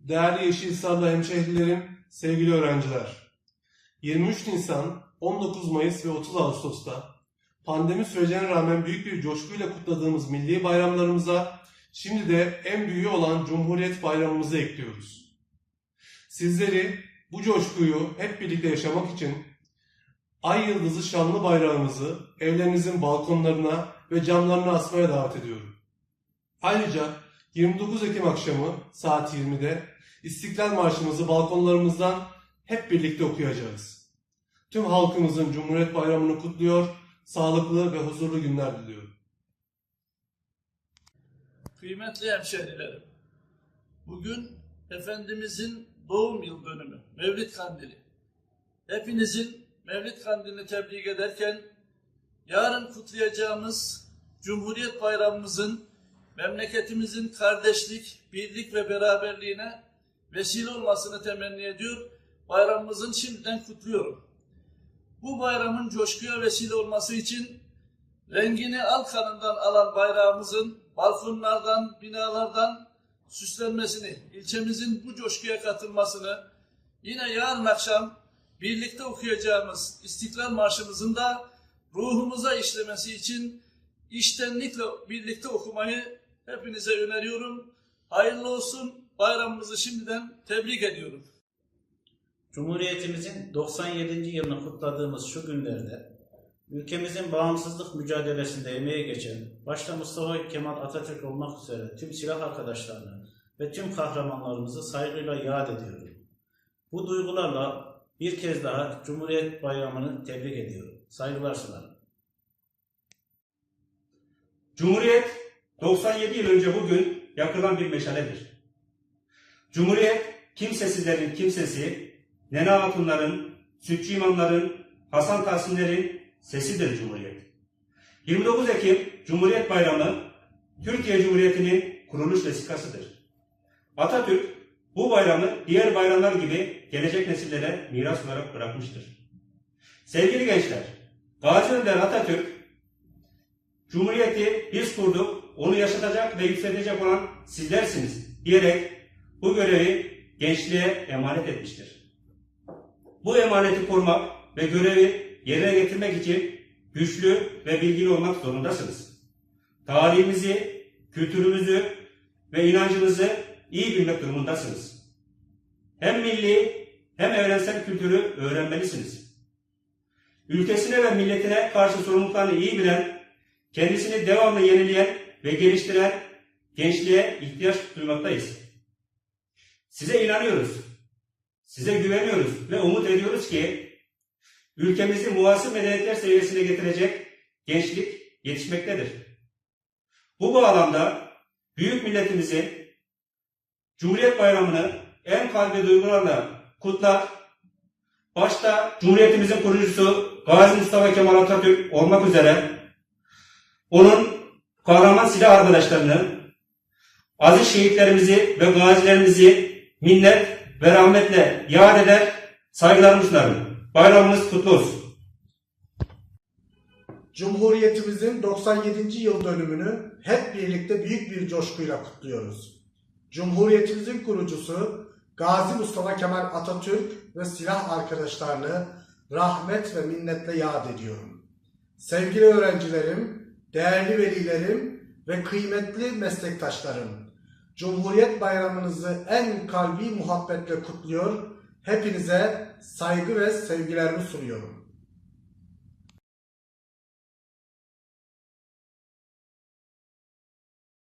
Değerli Yeşilhisarlı hemşehrilerim, sevgili öğrenciler. 23 Nisan, 19 Mayıs ve 30 Ağustos'ta pandemi sürecine rağmen büyük bir coşkuyla kutladığımız milli bayramlarımıza şimdi de en büyüğü olan Cumhuriyet Bayramımızı ekliyoruz. Sizleri bu coşkuyu hep birlikte yaşamak için Ay yıldızı şanlı bayrağımızı evlerinizin balkonlarına ve camlarına asmaya davet ediyorum. Ayrıca 29 Ekim akşamı saat 20'de İstiklal Marşımızı balkonlarımızdan hep birlikte okuyacağız. Tüm halkımızın Cumhuriyet Bayramı'nı kutluyor, sağlıklı ve huzurlu günler diliyorum. Kıymetli hemşehrilerim, bugün Efendimizin doğum yıl dönümü, Mevlid Kandili. Hepinizin Mevlid Kandilini tebrik ederken, yarın kutlayacağımız Cumhuriyet Bayramımızın memleketimizin kardeşlik, birlik ve beraberliğine vesile olmasını temenni ediyor. Bayramımızın şimdiden kutluyorum. Bu bayramın coşkuya vesile olması için rengini al kanından alan bayrağımızın balkonlardan, binalardan süslenmesini, ilçemizin bu coşkuya katılmasını, yine yarın akşam birlikte okuyacağımız İstiklal Marşımızın da ruhumuza işlemesi için iştenlikle birlikte okumayı hepinize öneriyorum. Hayırlı olsun. Bayramımızı şimdiden tebrik ediyorum. Cumhuriyetimizin 97. yılını kutladığımız şu günlerde ülkemizin bağımsızlık mücadelesinde emeği geçen başta Mustafa Kemal Atatürk olmak üzere tüm silah arkadaşlarını ve tüm kahramanlarımızı saygıyla yad ediyorum. Bu duygularla bir kez daha Cumhuriyet Bayramı'nı tebrik ediyorum. Saygılar sunarım. Cumhuriyet 97 yıl önce bugün yakılan bir meşaledir. Cumhuriyet kimsesizlerin kimsesi, Nene Hatunların, Sütçü imamların, Hasan Tahsinlerin sesidir Cumhuriyet. 29 Ekim Cumhuriyet Bayramı Türkiye Cumhuriyeti'nin kuruluş vesikasıdır. Atatürk bu bayramı diğer bayramlar gibi gelecek nesillere miras olarak bırakmıştır. Sevgili gençler, Gazi Önder Atatürk Cumhuriyeti biz kurduk, onu yaşatacak ve yükseltecek olan sizlersiniz diyerek bu görevi gençliğe emanet etmiştir. Bu emaneti korumak ve görevi yerine getirmek için güçlü ve bilgili olmak zorundasınız. Tarihimizi, kültürümüzü ve inancımızı iyi bilmek durumundasınız. Hem milli hem evrensel kültürü öğrenmelisiniz. Ülkesine ve milletine karşı sorumluluklarını iyi bilen kendisini devamlı yenileyen ve geliştiren gençliğe ihtiyaç duymaktayız. Size inanıyoruz. Size güveniyoruz ve umut ediyoruz ki ülkemizi muasır medeniyetler seviyesine getirecek gençlik yetişmektedir. Bu bağlamda büyük milletimizi Cumhuriyet Bayramı'nı en kalbi duygularla kutlar, başta Cumhuriyetimizin kurucusu Gazi Mustafa Kemal Atatürk olmak üzere onun kahraman silah arkadaşlarını, aziz şehitlerimizi ve gazilerimizi minnet ve rahmetle yad eder, saygılarımı sunarım. Bayramımız kutlu olsun. Cumhuriyetimizin 97. yıl dönümünü hep birlikte büyük bir coşkuyla kutluyoruz. Cumhuriyetimizin kurucusu Gazi Mustafa Kemal Atatürk ve silah arkadaşlarını rahmet ve minnetle yad ediyorum. Sevgili öğrencilerim, değerli velilerim ve kıymetli meslektaşlarım, Cumhuriyet Bayramınızı en kalbi muhabbetle kutluyor, hepinize saygı ve sevgilerimi sunuyorum.